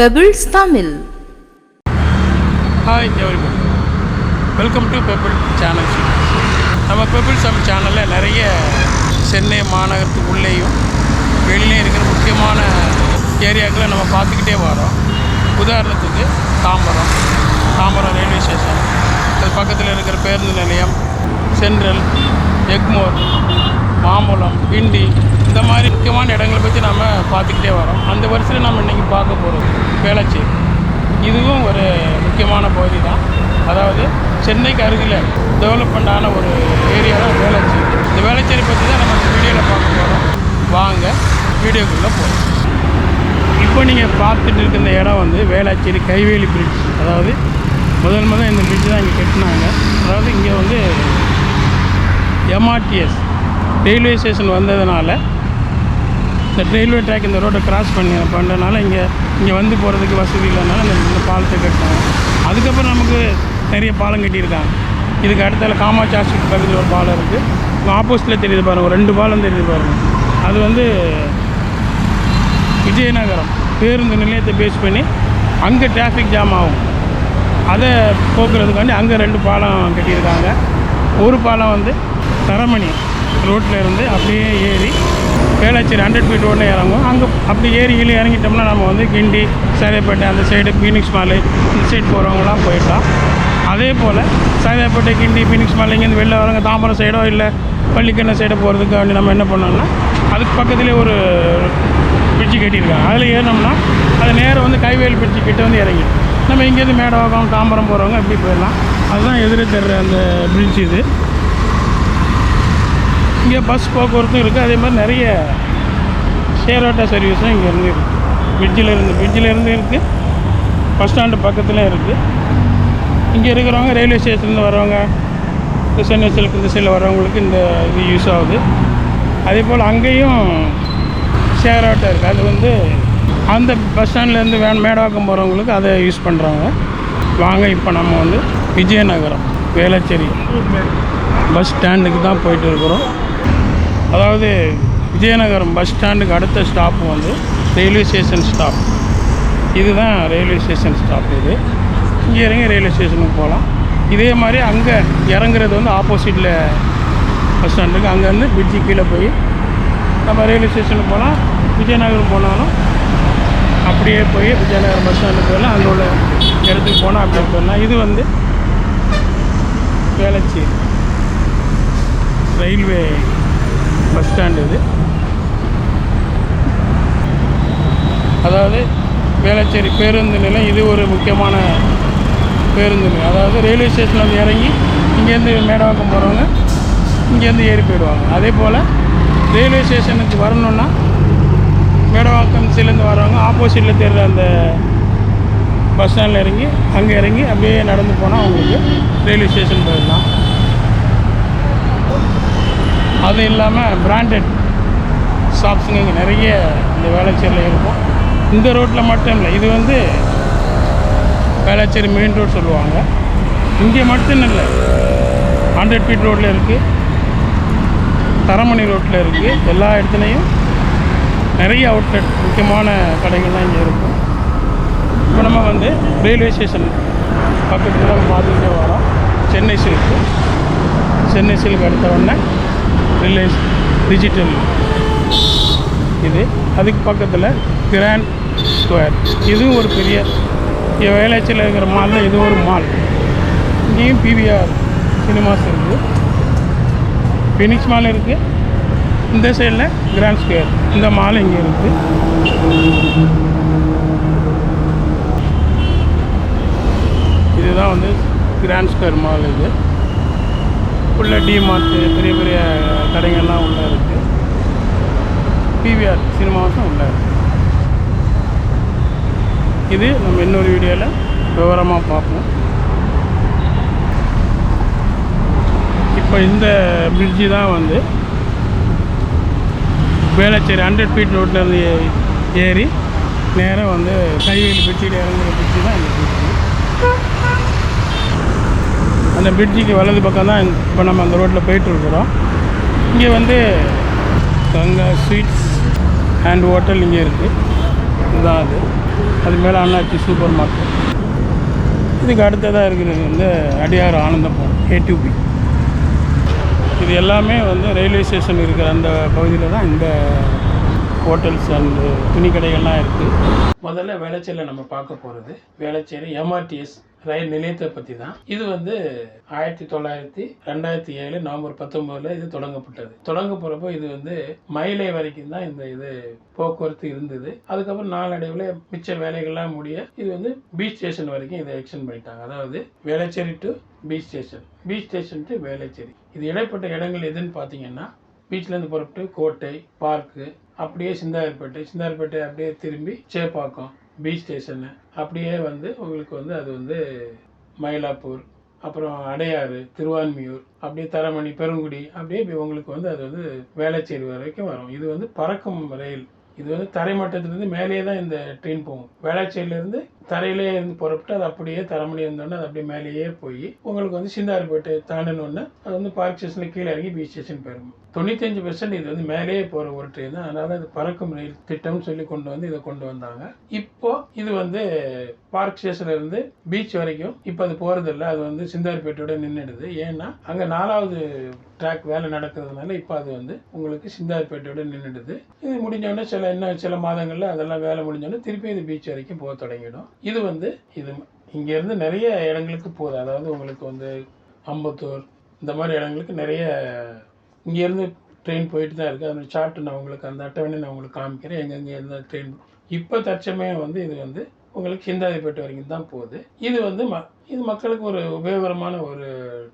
Pebbles Tamil hi everybody welcome to pebble channel நம்ம pebble Tamil சேனலில் நிறைய சென்னை மாநகரத்துக்கு உள்ளேயும் வெளியே இருக்கிற முக்கியமான ஏரியாக்களை நம்ம பார்த்துக்கிட்டே வரோம். உதாரணத்துக்கு தாம்பரம் தாம்பரம் ரயில்வே ஸ்டேஷன் அது பக்கத்தில் இருக்கிற பேருந்து நிலையம் சென்ட்ரல் எக்மோர் மாம்பழம் கிண்டி இந்த மாதிரி முக்கியமான இடங்களை பற்றி நம்ம பார்த்துக்கிட்டே வரோம். அந்த வரிசையில் நம்ம இன்றைக்கி பார்க்க போகிறோம் வேளச்சேரி. இதுவும் ஒரு முக்கியமான பகுதி தான் அதாவது சென்னைக்கு அருகில் டெவலப்மெண்ட் ஆன ஒரு ஏரியா தான் வேளச்சேரி. இந்த வேளச்சேரி பற்றி தான் நம்ம இந்த வீடியோவில் பார்க்க போகிறோம் வாங்க வீடியோக்குள்ளே போகிறோம் இப்போ நீங்கள் பார்த்துட்டு இருக்க இந்த இடம் வந்து வேளாச்சேரி கைவேலி பிரிட்ஜ் அதாவது முதல் முதல் இந்த பிரிட்ஜ் தான் இங்கே கட்டினாங்க. அதாவது இங்கே வந்து எம்ஆர்டிஎஸ் ரயில்வே ஸ்டேஷன் வந்ததுனால இந்த ரயில்வே ட்ராக் இந்த ரோட்டை கிராஸ் பண்ணி பண்ணுறதுனால இங்கே இங்கே வந்து போகிறதுக்கு வசதி இல்லைனால இந்த இந்த பாலத்தை கட்டினாங்க. அதுக்கப்புறம் நமக்கு நிறைய பாலம் கட்டியிருக்காங்க. இதுக்கு அடுத்தால காமாட்சி ஹாஸ்பிட்டல் பக்கத்தில் ஒரு பாலம் இருக்குது ஆப்போசிட்டில் தெரியுது பாருங்கள் ரெண்டு பாலம் தெரியுது பாருங்கள் அது வந்து விஜயநகரம் பேருந்து நிலையத்தை பேஸ் பண்ணி அங்கே டிராஃபிக் ஜாம் ஆகும். அதை போக்குறதுக்காண்டி அங்கே ரெண்டு பாலம் கட்டியிருக்காங்க. ஒரு பாலம் வந்து தரமணி. ரோட்டில் இருந்து அப்படியே ஏறி வேளாச்சேரி ஹண்ட்ரட் ஃபீட் ரோட்டில் இறங்கும் அங்கே அப்படி ஏறி கீழே இறங்கிட்டோம்னா நம்ம வந்து கிண்டி சேதைப்பேட்டை அந்த சைடு பீனிக்ஸ் மாலை இந்த சைடு போகிறவங்களாம் போயிடலாம். அதே போல் சேதைப்பேட்டை கிண்டி பீனிக்ஸ் மாலை இங்கேருந்து வெளில வரவங்க தாம்பரம் சைடோ இல்லை பள்ளிக்கண்ண சைடோ போகிறதுக்கு வேண்டி நம்ம என்ன பண்ணோம்னா அதுக்கு பக்கத்துலேயே ஒரு பிரிட்ஜு கட்டியிருக்காங்க. அதில் ஏறினோம்னா அது நேரம் வந்து கைவேல் பிரிட்ஜு கிட்ட வந்து இறங்கிடும். நம்ம இங்கேருந்து மேடவாக்கம் தாம்பரம் போகிறவங்க எப்படி போயிடலாம். அதுதான் எதிரே தர்ற அந்த பிரிட்ஜ் இது. இங்கே பஸ் போக்குவரத்தும் இருக்குது. அதே மாதிரி நிறைய ஷேர் ஆட்டோ சர்வீஸும் இங்கேருந்து இருக்குது பிரிட்ஜில் இருந்து பிரிட்ஜில் இருந்து இருக்குது பஸ் ஸ்டாண்டு பக்கத்தில் இருக்குது இங்கே இருக்கிறவங்க ரயில்வே ஸ்டேஷன்லேருந்து வரவங்க இந்த சென்னை சில்க் இந்த சைடில் வரவங்களுக்கு இந்த இது யூஸ் ஆகுது. அதே போல் அங்கேயும் ஷேர் ஆட்டோ இருக்குது அது வந்து அந்த பஸ் ஸ்டாண்ட்லேருந்து வேன் மேடவாக்கம் போகிறவங்களுக்கு அதை யூஸ் பண்ணுறாங்க வாங்க இப்போ நம்ம வந்து விஜயநகரம் வேளச்சேரி. பஸ் ஸ்டாண்டுக்கு தான் போயிட்டு இருக்கிறோம். அதாவது விஜயநகரம் பஸ் ஸ்டாண்டுக்கு அடுத்த ஸ்டாப் வந்து ரயில்வே ஸ்டேஷன் ஸ்டாப் இதுதான் ரயில்வே ஸ்டேஷன் ஸ்டாப் இது. இங்கே இறங்கி ரயில்வே ஸ்டேஷனுக்கு போகலாம். இதே மாதிரி அங்கே இறங்குறது வந்து ஆப்போசிட்டில் பஸ் ஸ்டாண்டுக்கு அங்கேருந்து பிரிட்ஜு கீழே போய் நம்ம ரயில்வே ஸ்டேஷனுக்கு போகலாம். விஜயநகரம் போனாலும் அப்படியே போய் விஜயநகரம் பஸ் ஸ்டாண்டுக்கு போயிடலாம். அங்கே உள்ள இடத்துக்கு போனால் அப்படியே போயிடலாம். இது வந்து வேளச்சேரி ரயில்வே பஸ் ஸ்டாண்டு இது. அதாவது வேளச்சேரி பேருந்து நிலையம் இது ஒரு முக்கியமான பேருந்து நிலையம். அதாவது ரயில்வே ஸ்டேஷனில் வந்து இறங்கி இங்கேருந்து மேடவாக்கம் போகிறவங்க இங்கேருந்து ஏறி போயிடுவாங்க. அதே போல் ரயில்வே ஸ்டேஷனுக்கு வரணுன்னா மேடவாக்கம் சிலேருந்து வரவங்க ஆப்போசிட்டில் தெரிகிற அந்த பஸ் ஸ்டாண்டில் இறங்கி அங்கே இறங்கி அப்படியே நடந்து போனால் அவங்களுக்கு ரயில்வே ஸ்டேஷன் போயிடலாம். அது இல்லாமல் பிராண்டட் ஷாப்ஸுங்க இங்கே நிறைய இந்த வேளச்சேரியில் இருக்கும். இந்த ரோட்டில் மட்டும் இல்லை இது வந்து வேளச்சேரி மெயின் ரோடு சொல்லுவாங்க. இங்கே மட்டும் இல்லை ஹண்ட்ரட் ஃபீட் ரோட்டில் இருக்குது தரமணி ரோட்டில் இருக்குது எல்லா இடத்துலையும் நிறைய அவுட்லெட் முக்கியமான கடைகள்லாம் இங்கே இருக்கும். இப்போ நம்ம வந்து ரயில்வே ஸ்டேஷன் பக்கத்தில் பார்த்துக்கிட்டே வரோம். சென்னை சில்க்கு சென்னை சில்க் எடுத்த உடனே ரிலையன்ஸ் டிஜிட்டல். இது அதுக்கு பக்கத்தில் கிராண்ட் ஸ்கொயர். இதுவும் ஒரு பெரிய இங்க வேளாச்சியில் இருக்கிற மாலில் இது ஒரு மால் இங்கேயும் பிவிஆர் சினிமாஸ் இருக்குது ஃபினிக்ஸ் மால் இருக்குது இந்த சைடில் கிராண்ட் ஸ்கொயர் இந்த மால் இங்கே இருக்குது இதுதான் வந்து கிராண்ட் ஸ்கொயர் மால் இது. உள்ள டிமார்ட்டு பெரிய பெரிய கடைகள்லாம் உள்ளே இருக்குது பிவிஆர் சினிமாஸும் உள்ளே இருக்குது இது நம்ம இன்னொரு வீடியோவில் விவரமாக பார்ப்போம். இப்போ இந்த பிரிட்ஜு தான் வந்து வேளச்சேரி ஹண்ட்ரட் ஃபீட் ரோட்லேருந்து ஏறி நேராக வந்து கைவேலி பிரிட்ஜில் இறங்குற பிரிட்ஜு தான் இந்த பிரிட்ஜு அந்த பிரிட்ஜுக்கு வலது பக்கம் தான் இப்போ நம்ம அந்த ரோட்டில் போயிட்டுருக்குறோம். இங்கே வந்து கங்கா ஸ்வீட்ஸ் அண்ட் ஹோட்டல் இங்கே இருக்குது இதுதான் அது. அது மேலே அண்ணாச்சி சூப்பர் மார்க்கெட். இதுக்கு அடுத்ததாக இருக்கிறது வந்து அடியார் ஆனந்தபுரம் ஏடிபி இது எல்லாமே வந்து ரயில்வே ஸ்டேஷன் இருக்கிற அந்த பகுதியில் தான் இந்த ஹோட்டல்ஸ் அண்டு துணி கடைகள்லாம் இருக்குது முதல்ல வேளச்சேரியில் நம்ம பார்க்க போகிறது வேளச்சேரி எம்ஆர்டிஎஸ் ரயில் நிலையத்தை பற்றி தான் இது வந்து ஆயிரத்தி தொள்ளாயிரத்தி ரெண்டாயிரத்தி ஏழு நவம்பர் பத்தொம்போதில் இது தொடங்கப்பட்டது. தொடங்க போகிறப்போ இது வந்து மயிலை வரைக்கும் தான் இந்த இது போக்குவரத்து இருந்தது. அதுக்கப்புறம் நாளடைவில் மிச்ச வேலைகள்லாம் முடிய இது வந்து பீச் ஸ்டேஷன் வரைக்கும் இதை எக்ஸ்டெண்ட் பண்ணிட்டாங்க. அதாவது Velachery to beach station beach station to Velachery. இது இடைப்பட்ட இடங்கள் எதுன்னு பார்த்தீங்கன்னா பீச்லேருந்து புறப்பட்டு கோட்டை பார்க்கு அப்படியே சிந்தாரிப்பேட்டை. சிந்தாரிப்பேட்டை அப்படியே திரும்பி சேப்பாக்கம் பீச் ஸ்டேஷனு அப்படியே வந்து உங்களுக்கு வந்து அது வந்து மயிலாப்பூர் அப்புறம் அடையாறு திருவான்மியூர் அப்படியே தரமணி பெருங்குடி அப்படியே உங்களுக்கு வந்து அது வந்து வேளச்சேரி வரைக்கும் வரும். இது வந்து பறக்கும் ரயில். இது வந்து தரைமட்டத்திலிருந்து மேலேயே தான் இந்த ட்ரெயின் போகும். வேளச்சேரியிலேருந்து தரையிலே இருந்து புறப்பட்டு அது அப்படியே தரமணி இருந்தோடனே அது அப்படியே மேலேயே போய் உங்களுக்கு வந்து சிந்தாரிப்பேட்டை தாண்டினோடனே அது வந்து பார்க் ஸ்டேஷனில் கீழே இறங்கி பீச் ஸ்டேஷன் போயிடும் தொண்ணூத்தஞ்சு பெர்சன்ட் இது வந்து மேலேயே போகிற ஒரு ட்ரெயின் தான். அதனால் இது பறக்கும் ரயில் திட்டம்னு சொல்லி கொண்டு வந்து இதை கொண்டு வந்தாங்க. இப்போ இது வந்து பார்க் ஸ்டேஷன்ல இருந்து பீச் வரைக்கும் இப்போ அது போகிறது அது வந்து சிந்தாரிப்பேட்டையோட நின்றுடுது ஏன்னா அங்கே நாலாவது ட்ராக் வேலை நடக்கிறதுனால இப்போ அது வந்து உங்களுக்கு சிந்தாரிப்பேட்டையோட நின்றுடுது இது முடிஞ்சோடனே சில இன்னும் சில மாதங்களில் அதெல்லாம் வேலை முடிஞ்சோடனே திருப்பி இது பீச் வரைக்கும் போக தொடங்கிடும். இது வந்து இது இங்கேருந்து நிறைய இடங்களுக்கு போகுது. அதாவது உங்களுக்கு வந்து அம்பத்தூர் இந்த மாதிரி இடங்களுக்கு நிறைய இங்கேருந்து ட்ரெயின் போயிட்டு தான் இருக்குது அந்த சார்ட்டு நான் உங்களுக்கு அந்த அட்டவணை நான் உங்களுக்கு காமிக்கிறேன். எங்கெங்கே இருந்த ட்ரெயின் இப்போ தற்சமயம் வந்து இது வந்து உங்களுக்கு சிந்தாதிப்பேட்டை வரைக்கும் தான் போகுது. இது வந்து ம இது மக்களுக்கு ஒரு உபயோகரமான ஒரு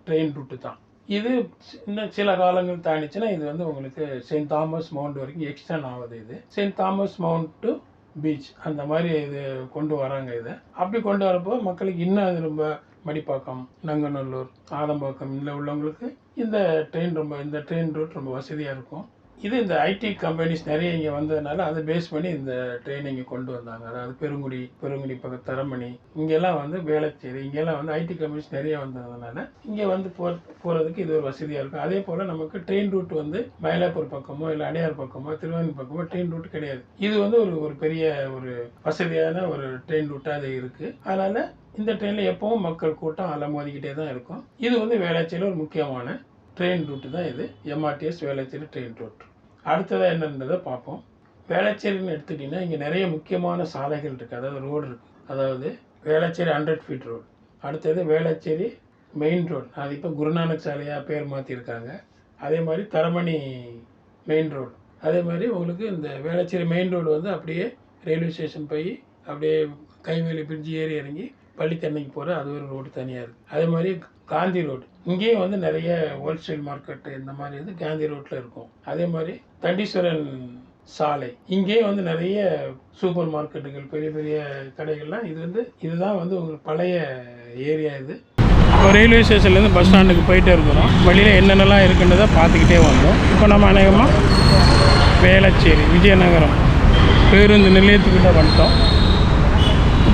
ட்ரெயின் ரூட்டு தான். இது சி- இன்னும் சில காலங்கள் தாண்டிச்சுன்னா இது வந்து உங்களுக்கு செயின்ட் தாமஸ் மவுண்ட் வரைக்கும் எக்ஸ்டன் ஆகுது இது. Saint Thomas mount to beach அந்த மாதிரி இது கொண்டு வராங்க இதை. அப்படி கொண்டு வரப்போ மக்களுக்கு இன்னும் அது ரொம்ப மடிப்பாக்கம் நங்கநல்லூர் ஆதம்பாக்கம் இதில் உள்ளவங்களுக்கு இந்த ட்ரெயின் ரொம்ப இந்த ட்ரெயின் ரூட் ரொம்ப வசதியாக இருக்கும். இது இந்த ஐடி கம்பெனிஸ் நிறைய இங்கே வந்ததுனால அதை பேஸ் பண்ணி இந்த ட்ரெயின் இங்கே கொண்டு வந்தாங்க. அதாவது பெருங்குடி பெருங்குடி பக்கம் தரமணி இங்கெல்லாம் வந்து வேளச்சேரி இங்கெல்லாம் வந்து ஐடி கம்பெனிஸ் நிறைய வந்ததுனால இங்கே வந்து போ போகிறதுக்கு இது ஒரு வசதியாக இருக்கும். அதே போல் நமக்கு ட்ரெயின் ரூட் வந்து மயிலாப்பூர் பக்கமோ இல்லை அடையார் பக்கமோ திருவாரூர் பக்கமோ ட்ரெயின் ரூட் கிடையாது. இது வந்து ஒரு ஒரு பெரிய ஒரு வசதியான ஒரு ட்ரெயின் ரூட்டாக அது இருக்குது அதனால் இந்த ட்ரெயினில் எப்பவும் மக்கள் கூட்டம் அலமோதிக்கிட்டே தான் இருக்கும். இது வந்து வேளச்சேரியில் ஒரு முக்கியமான ட்ரெயின் ரூட்டு தான் இது. எம்ஆர்டிஎஸ் வேளச்சேரி ட்ரெயின் ரூட் அடுத்ததாக என்னன்றதை பார்ப்போம். வேளச்சேரின்னு எடுத்துக்கிட்டிங்கன்னா இங்கே நிறைய முக்கியமான சாலைகள் இருக்குது அதாவது ரோடு இருக்குது அதாவது வேளச்சேரி ஹண்ட்ரட் ஃபீட் ரோடு அடுத்தது வேளச்சேரி மெயின் ரோடு அது இப்போ குருநானக் சாலையாக பேர் மாற்றிருக்காங்க அதே மாதிரி தரமணி மெயின் ரோடு அதே மாதிரி உங்களுக்கு இந்த வேளச்சேரி மெயின் ரோடு வந்து அப்படியே ரயில்வே ஸ்டேஷன் போய் அப்படியே கைவேலி பிரிட்ஜ் ஏறி இறங்கி பள்ளிக்கண்ணைக்கு போகிற அது ஒரு ரோடு தனியாக இருக்குது அதே மாதிரி காந்தி ரோடு. இங்கேயும் வந்து நிறைய ஹோல்சேல் மார்க்கெட்டு இந்த மாதிரி வந்து காந்தி ரோட்டில் இருக்கும். அதே மாதிரி தண்டீஸ்வரன் சாலை. இங்கேயும் வந்து நிறைய சூப்பர் மார்க்கெட்டுகள் பெரிய பெரிய கடைகள்லாம். இது வந்து இதுதான் வந்து உங்களுக்கு பழைய ஏரியா இது. இப்போ ரயில்வே ஸ்டேஷன்லேருந்து பஸ் ஸ்டாண்டுக்கு போயிட்டே இருக்கிறோம். வழியில் என்னென்னலாம் இருக்குன்றதை பார்த்துக்கிட்டே வந்தோம். இப்போ நம்ம அநேகமாக வேளச்சேரி விஜயநகரம் பேருந்து நிலையத்துக்கிட்ட வந்துட்டோம்.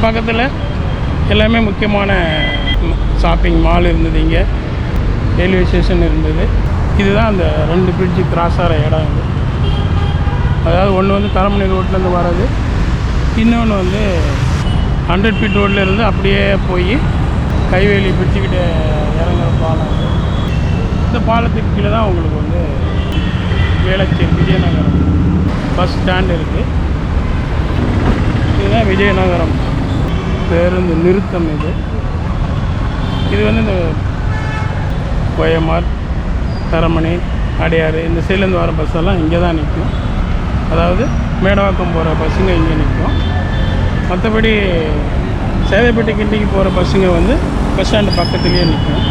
பக்கத்தில் எல்லாமே முக்கியமான ஷாப்பிங் மால் இருந்தது இங்கே. ரயில்வே ஸ்டேஷன் இருந்தது. இதுதான் அந்த ரெண்டு பிரிட்ஜு கிராஸ் ஆகிற இடம் இது. அதாவது ஒன்று வந்து தரமணி ரோட்லேருந்து வர்றது. இன்னொன்று வந்து ஹண்ட்ரட் ஃபீட் ரோட்ல இருந்து அப்படியே போய் கைவேலி பிரிட்ஜுக்கிட்ட இறங்குற பாலம் இந்த பாலத்துக்கு கீழே தான் உங்களுக்கு வந்து வேளச்சேரி விஜயநகரம் பஸ் ஸ்டாண்ட் இருக்குது இதுதான் விஜயநகரம். பேருந்து நிறுத்தம் இது. இது வந்து இந்த கோயமார் தரமணி அடையாறு இந்த சைட்லேருந்து வர பஸ் எல்லாம் இங்கே தான் நிற்கும். அதாவது மேடவாக்கம் போகிற பஸ்ஸுங்க இங்கே நிற்கும். மற்றபடி சேதப்பட்டி கிண்டிக்கு போகிற பஸ்ஸுங்க வந்து பஸ் ஸ்டாண்டு பக்கத்துலேயே நிற்கும்.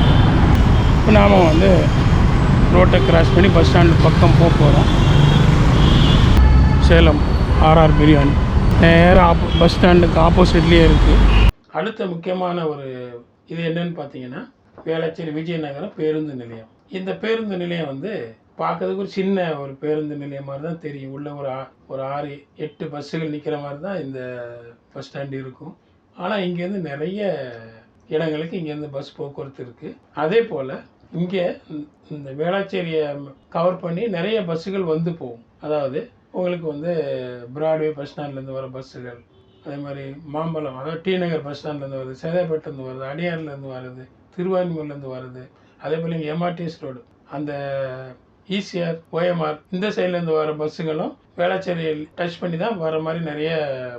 இப்போ நாம் வந்து ரோட்டை கிராஸ் பண்ணி பஸ் ஸ்டாண்டு பக்கம் போக போகிறோம். சேலம் ஆர்ஆர் பிரியாணி. நேராக ஆப்போ பஸ் ஸ்டாண்டுக்கு ஆப்போசிட்லேயே இருக்குது அடுத்த முக்கியமான ஒரு இது என்னன்னு பார்த்தீங்கன்னா வேளச்சேரி விஜயநகரம் பேருந்து நிலையம். இந்த பேருந்து நிலையம் வந்து பார்க்கறதுக்கு ஒரு சின்ன ஒரு பேருந்து நிலையம் மாதிரி தான் தெரியும். உள்ள ஒரு ஆ- ஒரு ஆறு எட்டு பஸ்ஸுகள் நிற்கிற மாதிரி தான் இந்த பஸ் ஸ்டாண்டு இருக்கும். ஆனால் இங்கேருந்து நிறைய இடங்களுக்கு இங்கேருந்து பஸ் போக்குவரத்து இருக்குது அதே போல் இங்கே இந்த வேளாச்சேரியை கவர் பண்ணி நிறைய பஸ்ஸுகள் வந்து போகும். அதாவது உங்களுக்கு வந்து பிராட்வே பஸ் ஸ்டாண்ட்லேருந்து வர பஸ்ஸுகள் அதே மாதிரி மாம்பழம் அதாவது டி நகர் பஸ் ஸ்டாண்ட்லேருந்து வருது சேதாப்பேட்டிலேருந்து வருது அடியார்லேருந்து வருது திருவான்மூர்லேருந்து வருது. அதே போல் இங்கே எம்ஆர்டிஎஸ் ரோடு அந்த ஈசிஆர் ஓஎம்ஆர் இந்த சைட்லேருந்து வர பஸ்ஸுகளும் வேளாச்சேரியில் டச் பண்ணி தான் வர மாதிரி நிறைய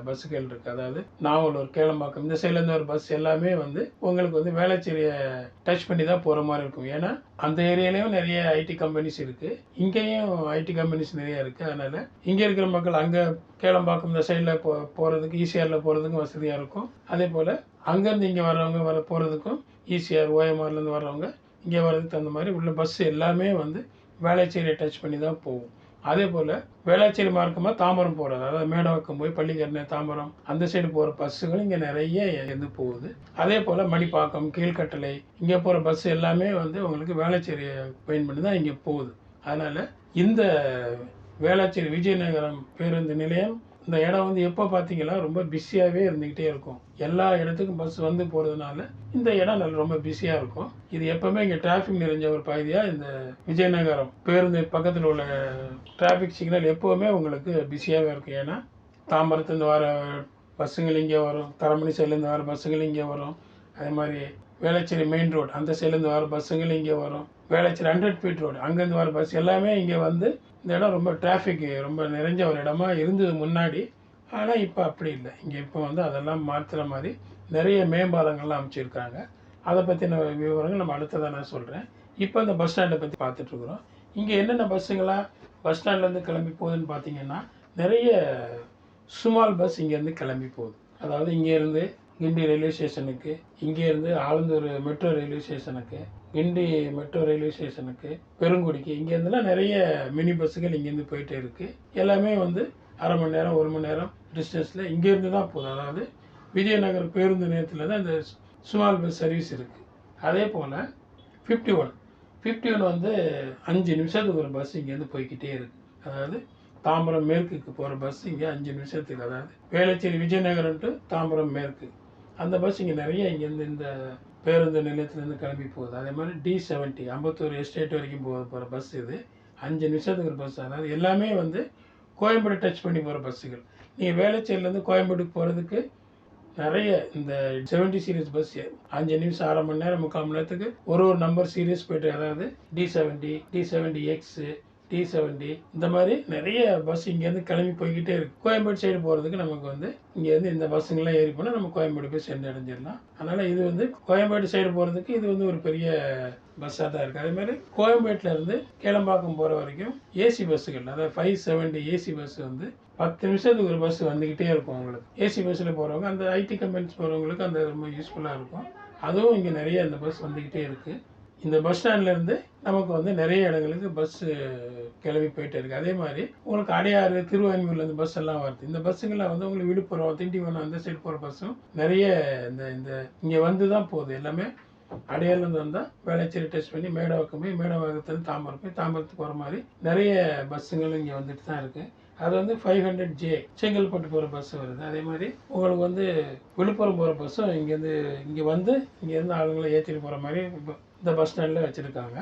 பஸ்ஸுகள் இருக்குது அதாவது நாவலூர் கேளம்பாக்கம் இந்த சைட்லேருந்து வர பஸ் எல்லாமே வந்து உங்களுக்கு வந்து வேளாச்சேரியை டச் பண்ணி தான் போகிற மாதிரி இருக்கும். ஏன்னா அந்த ஏரியாலையும் நிறைய ஐடி கம்பெனிஸ் இருக்குது இங்கேயும் ஐடி கம்பெனிஸ் நிறைய இருக்குது அதனால் இங்கே இருக்கிற மக்கள் அங்கே கேளம்பாக்கம் இந்த சைடில் போ போகிறதுக்கு ஈசிஆரில் போகிறதுக்கும் வசதியாக இருக்கும். அதே போல் அங்கேருந்து இங்கே வர்றவங்க வர போகிறதுக்கும் ஈசிஆர் ஓஎம்ஆர்லேருந்து வர்றவங்க இங்கே வர்றதுக்கு தகுந்த மாதிரி உள்ள பஸ் எல்லாமே வந்து வேளச்சேரியை டச் பண்ணி தான் போகும். அதே போல் வேளாச்சேரி மார்க்கமாக தாம்பரம் போகிறது அதாவது மேடவாக்கம் போய் பள்ளிக்கரணை தாம்பரம் அந்த சைடு போகிற பஸ்ஸுகள் இங்கே நிறைய இருந்து போகுது. அதே போல் மணிப்பாக்கம் கீழ்கட்டளை இங்கே போகிற பஸ் எல்லாமே வந்து உங்களுக்கு வேளச்சேரியை பயன் பண்ணி தான் இங்கே போகுது. அதனால் இந்த வேளாச்சேரி விஜயநகரம் பேருந்து நிலையம் இந்த இடம் வந்து எப்போ பார்த்தீங்கன்னா ரொம்ப பிஸியாகவே இருந்துக்கிட்டே இருக்கும். எல்லா இடத்துக்கும் பஸ் வந்து போகிறதுனால இந்த இடம் நல்ல ரொம்ப பிஸியாக இருக்கும். இது எப்போவுமே இங்கே டிராஃபிக் நிறைஞ்ச ஒரு பகுதியாக இந்த விஜயநகரம். பேருந்து பக்கத்தில் உள்ள டிராஃபிக் சிக்னல் எப்போவுமே உங்களுக்கு பிஸியாகவே இருக்கும். ஏன்னா தாம்பரத்துலேருந்து வர பஸ்ஸுங்கள் இங்கே வரும். தரமணி சைட்லேருந்து வர பஸ்ஸுங்கள் இங்கே வரும். அதே மாதிரி வேளச்சேரி மெயின் ரோடு அந்த சைட்லேருந்து வர பஸ்ஸுங்கள் இங்கே வரும். வேளச்சேரி ஹண்ட்ரட் ஃபீட் ரோடு அங்கேருந்து வர பஸ் எல்லாமே இங்கே வந்து இந்த இடம் ரொம்ப டிராஃபிக் ரொம்ப நிறைஞ்ச ஒரு இடமா இருந்தது முன்னாடி. ஆனால் இப்போ அப்படி இல்லை. இங்கே இப்போ வந்து அதெல்லாம் மாற்றுற மாதிரி நிறைய மேம்பாலங்கள்லாம் அமைச்சிருக்காங்க. அதை பற்றின விவரங்கள் நம்ம அடுத்ததாக நான் சொல்கிறேன் இப்போ இந்த பஸ் ஸ்டாண்டை பற்றி பார்த்துட்ருக்குறோம். இங்கே என்னென்ன பஸ்ஸுங்களாம் பஸ் ஸ்டாண்ட்லேருந்து கிளம்பி போகுதுன்னு பார்த்தீங்கன்னா நிறைய சுமால் பஸ் இங்கேருந்து கிளம்பி போகுது. அதாவது இங்கேருந்து கிண்டி ரயில்வே ஸ்டேஷனுக்கு இங்கேருந்து ஆலந்தூர் மெட்ரோ ரயில்வே ஸ்டேஷனுக்கு கிண்டி மெட்ரோ ரயில்வே ஸ்டேஷனுக்கு பெருங்குடிக்கு இங்கேருந்துலாம் நிறைய மினி பஸ்ஸுகள் இங்கேருந்து போயிட்டே இருக்குது எல்லாமே வந்து அரை மணி நேரம் ஒரு மணி நேரம் டிஸ்டன்ஸில் இங்கேருந்து தான் போகுது. அதாவது விஜயநகர் பேருந்து நிலையத்தில் தான் இந்த ஸ்மால் பஸ் சர்வீஸ் இருக்குது அதே போல் ஃபிஃப்டி ஒன் ஃபிஃப்டி ஒன் வந்து அஞ்சு நிமிஷத்துக்கு ஒரு பஸ் இங்கேருந்து போய்க்கிட்டே இருக்குது அதாவது தாம்பரம் மேற்குக்கு போகிற பஸ் இங்கே அஞ்சு நிமிஷத்துக்கு. அதாவது வேளச்சேரி விஜயநகரம் டு தாம்பரம் மேற்கு. அந்த பஸ் இங்கே நிறைய இங்கேருந்து இந்த பேருந்து நிலையத்துலேருந்து கிளம்பி போகுது. அதே மாதிரி டி செவன்ட்டி அம்பத்தூர் எஸ்டேட் வரைக்கும் போக போகிற பஸ் இது. அஞ்சு நிமிஷத்துக்கு ஒரு பஸ் அதாவது எல்லாமே வந்து கோயம்பேடு டச் பண்ணி போகிற பஸ்ஸுகள் நீங்கள் வேளச்சேரியிலேருந்து கோயம்பேடுக்கு போகிறதுக்கு நிறைய இந்த செவன்ட்டி சீரீஸ் பஸ் அஞ்சு நிமிஷம் அரை மணி நேரம் முக்கால் மணி நேரத்துக்கு ஒரு ஒரு நம்பர் சீரீஸ் போய்ட்டு அதாவது T seventy T seventy X T seventy இந்த மாதிரி நிறைய பஸ் இங்கேருந்து கிளம்பி போய்கிட்டே இருக்கு. கோயம்பேடு சைடு போகிறதுக்கு நமக்கு வந்து இங்கேருந்து இந்த பஸ்ஸுங்கெல்லாம் ஏறி போனால் நம்ம கோயம்பேடு போய் சென்று அடைஞ்சிடலாம் அதனால் இது வந்து கோயம்பேடு சைடு போகிறதுக்கு இது வந்து ஒரு பெரிய பஸ்ஸாக தான் இருக்குது அதே மாதிரி கோயம்பேட்டில் இருந்து கேளம்பாக்கம் போகிற வரைக்கும் ஏசி பஸ்ஸுகள் அதாவது ஃபைவ் செவன்ட்டி ஏசி பஸ் வந்து பத்து நிமிஷத்துக்கு ஒரு பஸ் வந்துக்கிட்டே இருக்கும் அவங்களுக்கு. ஏசி பஸ்ஸில் போகிறவங்க அந்த ஐடி கம்பெனிஸ் போகிறவங்களுக்கு அந்த ரொம்ப யூஸ்ஃபுல்லாக இருக்கும். அதுவும் இங்கே நிறைய அந்த பஸ் வந்துக்கிட்டே இருக்குது இந்த பஸ் ஸ்டாண்ட்லேருந்து நமக்கு வந்து நிறைய இடங்களுக்கு பஸ்ஸு கிளம்பி போயிட்டே இருக்குது அதே மாதிரி உங்களுக்கு அடையாறு திருவான்மூர்லேருந்து பஸ் எல்லாம் வருது. இந்த பஸ்ஸுங்கெல்லாம் வந்து உங்களுக்கு விழுப்புரம் திண்டிவனம் அந்த சைடு போகிற பஸ்ஸும் நிறைய இந்த இந்த இங்கே வந்து தான் போகுது. எல்லாமே அடையாறுலேருந்து வந்தால் வேளச்சேரி டெஸ்ட் பண்ணி மேடவாக்கம் போய் மேடவாக்கத்துலேருந்து தாம்பரம் போய் தாம்பரத்துக்கு போகிற மாதிரி நிறைய பஸ்ஸுங்களும் இங்கே வந்துட்டு தான் இருக்குது அது வந்து ஃபைவ் ஹண்ட்ரட் ஜே செங்கல்பட்டு போகிற பஸ் வருது. அதே மாதிரி உங்களுக்கு வந்து விழுப்புரம் போகிற பஸ்ஸும் இங்கேருந்து இங்கே வந்து இங்கேருந்து ஆளுங்களை ஏற்றிட்டு போகிற மாதிரி இப்போ இந்த பஸ் ஸ்டாண்டில் வச்சுருக்காங்க.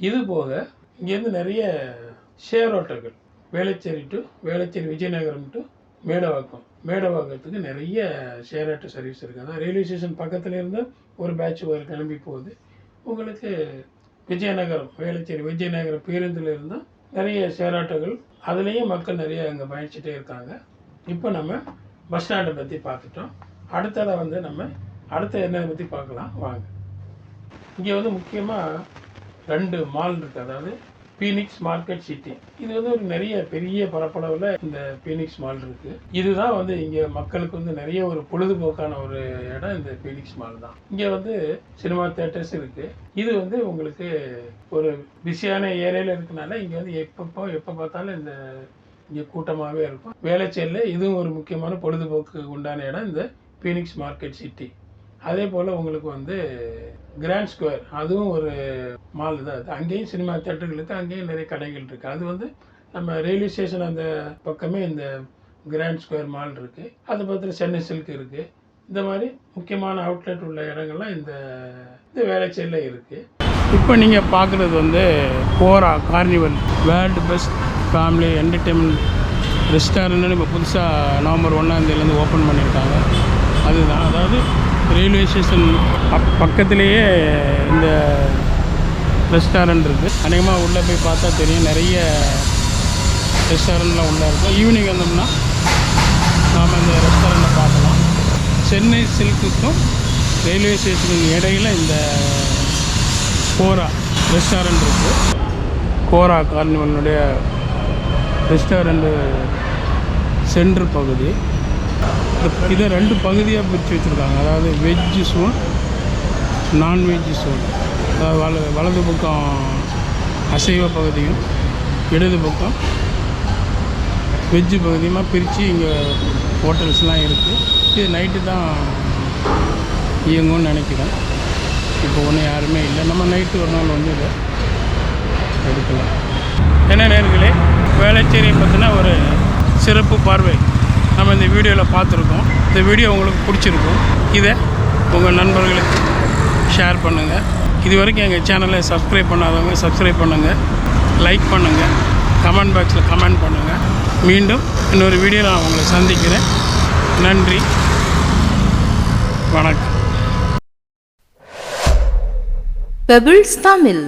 இது போக இங்கேருந்து நிறைய ஷேர் ஆட்டோக்கள் வேளச்சேரி டு வேளச்சேரி விஜயநகரம் டு மேடவாக்கம். மேடவாக்கத்துக்கு நிறைய ஷேர் ஆட்டோ சர்வீஸ் இருக்குது அதான் ரயில்வே ஸ்டேஷன் பக்கத்தில் இருந்து ஒரு பேட்ச் ஒரு கிளம்பி போகுது. உங்களுக்கு விஜயநகரம் வேளச்சேரி விஜயநகரம் பேருந்தில் இருந்தால் நிறைய ஷேர் ஆட்டோகள் அதுலேயும் மக்கள் நிறைய அங்கே பயணிச்சுட்டே இருக்காங்க. இப்போ நம்ம பஸ் ஸ்டாண்டை பற்றி பார்த்துட்டோம். அடுத்ததை வந்து நம்ம அடுத்த என்ன பற்றி பார்க்கலாம்? வாங்க. இங்கே வந்து முக்கியமாக ரெண்டு மால் இருக்குது அதாவது பீனிக்ஸ் மார்க்கெட் சிட்டி இது வந்து ஒரு நிறைய பெரிய பரப்பளவில் இந்த பீனிக்ஸ் மால் இருக்குது இதுதான் வந்து இங்கே மக்களுக்கு வந்து நிறைய ஒரு பொழுதுபோக்கான ஒரு இடம் இந்த பீனிக்ஸ் மால் தான். இங்கே வந்து சினிமா தேட்டர்ஸ் இருக்குது இது வந்து உங்களுக்கு ஒரு பிஸியான ஏரியாவில் இருக்கனால இங்கே வந்து எப்பப்போ எப்போ பார்த்தாலும் இந்த இங்கே கூட்டமாகவே இருக்கும். வேளச்சேரியில் இதுவும் ஒரு முக்கியமான பொழுதுபோக்கு உண்டான இடம் இந்த பீனிக்ஸ் மார்க்கெட் சிட்டி அதே போல் உங்களுக்கு வந்து கிராண்ட் ஸ்கொயர் அதுவும் ஒரு மால் தான். அது அங்கேயும் சினிமா தேட்டர்கள் இருக்குது அங்கேயும் நிறைய கடைகள் இருக்குது அது வந்து நம்ம ரயில்வே ஸ்டேஷன் அந்த பக்கமே இந்த கிராண்ட் ஸ்கொயர் மால் இருக்குது அது பக்கத்தில் சென்னை சில்க் இருக்குது இந்த மாதிரி முக்கியமான அவுட்லெட் உள்ள இடங்கள்லாம் இந்த இந்த வேளச்சேரியில் இருக்குது இப்போ நீங்கள் பார்க்குறது வந்து Kora Carnival world best family entertainment ரெஸ்டாரண்ட்னு இப்போ புதுசாக நவம்பர் ஒன்றாந்தேதியிலேருந்து ஓப்பன் பண்ணியிருக்காங்க அதுதான். அதாவது ரயில்வே ஸ்டேஷன் அப் பக்கத்துலேயே இந்த ரெஸ்டாரண்ட் இருக்குது அநேகமாக உள்ளே போய் பார்த்தா தெரியும். நிறைய ரெஸ்டாரண்ட்லாம் உள்ளே இருக்கும். ஈவினிங் வந்தோம்னா நாம் இந்த ரெஸ்டாரண்ட்டை பார்க்கலாம். சென்னை சில்க்குக்கும் ரயில்வே ஸ்டேஷனுக்கு இடையில இந்த கோரா ரெஸ்டாரண்ட் இருக்குது கோரா கார்னிவலினுடைய ரெஸ்டாரண்ட்டு சென்ட்ரு பகுதி. இதை ரெண்டு பகுதியாக பிரித்து வச்சுருக்காங்க. அதாவது வெஜ்ஜு சோன் நான்வெஜ் சோன் அதாவது வல வலது பக்கம் அசைவ பகுதியும் இடது பக்கம் வெஜ்ஜு பகுதியுமாக பிரித்து இங்கே ஹோட்டல்ஸ்லாம் இருக்குது இது நைட்டு தான் இயங்கும்னு நினைக்கிறேன். இப்போ ஒன்றும் யாருமே இல்லை. நம்ம நைட்டு ஒரு நாள் வந்து இதை எடுக்கலாம். என்ன நேர்களே வேளச்சேரியை பார்த்தினா ஒரு சிறப்பு பார்வை. நம்ம இந்த வீடியோவில் பார்த்துருக்கோம். இந்த வீடியோ உங்களுக்கு பிடிச்சிருக்கும். இதை உங்கள் நண்பர்களுக்கு ஷேர் பண்ணுங்கள் இது வரைக்கும் எங்கள் சேனலை சப்ஸ்கிரைப் பண்ணாதவங்க சப்ஸ்கிரைப் பண்ணுங்கள் லைக் பண்ணுங்கள் கமெண்ட் பாக்ஸில் கமெண்ட் பண்ணுங்கள் மீண்டும் இன்னொரு வீடியோ நான் உங்களை சந்திக்கிறேன். நன்றி. வணக்கம். Pebbles தமிழ்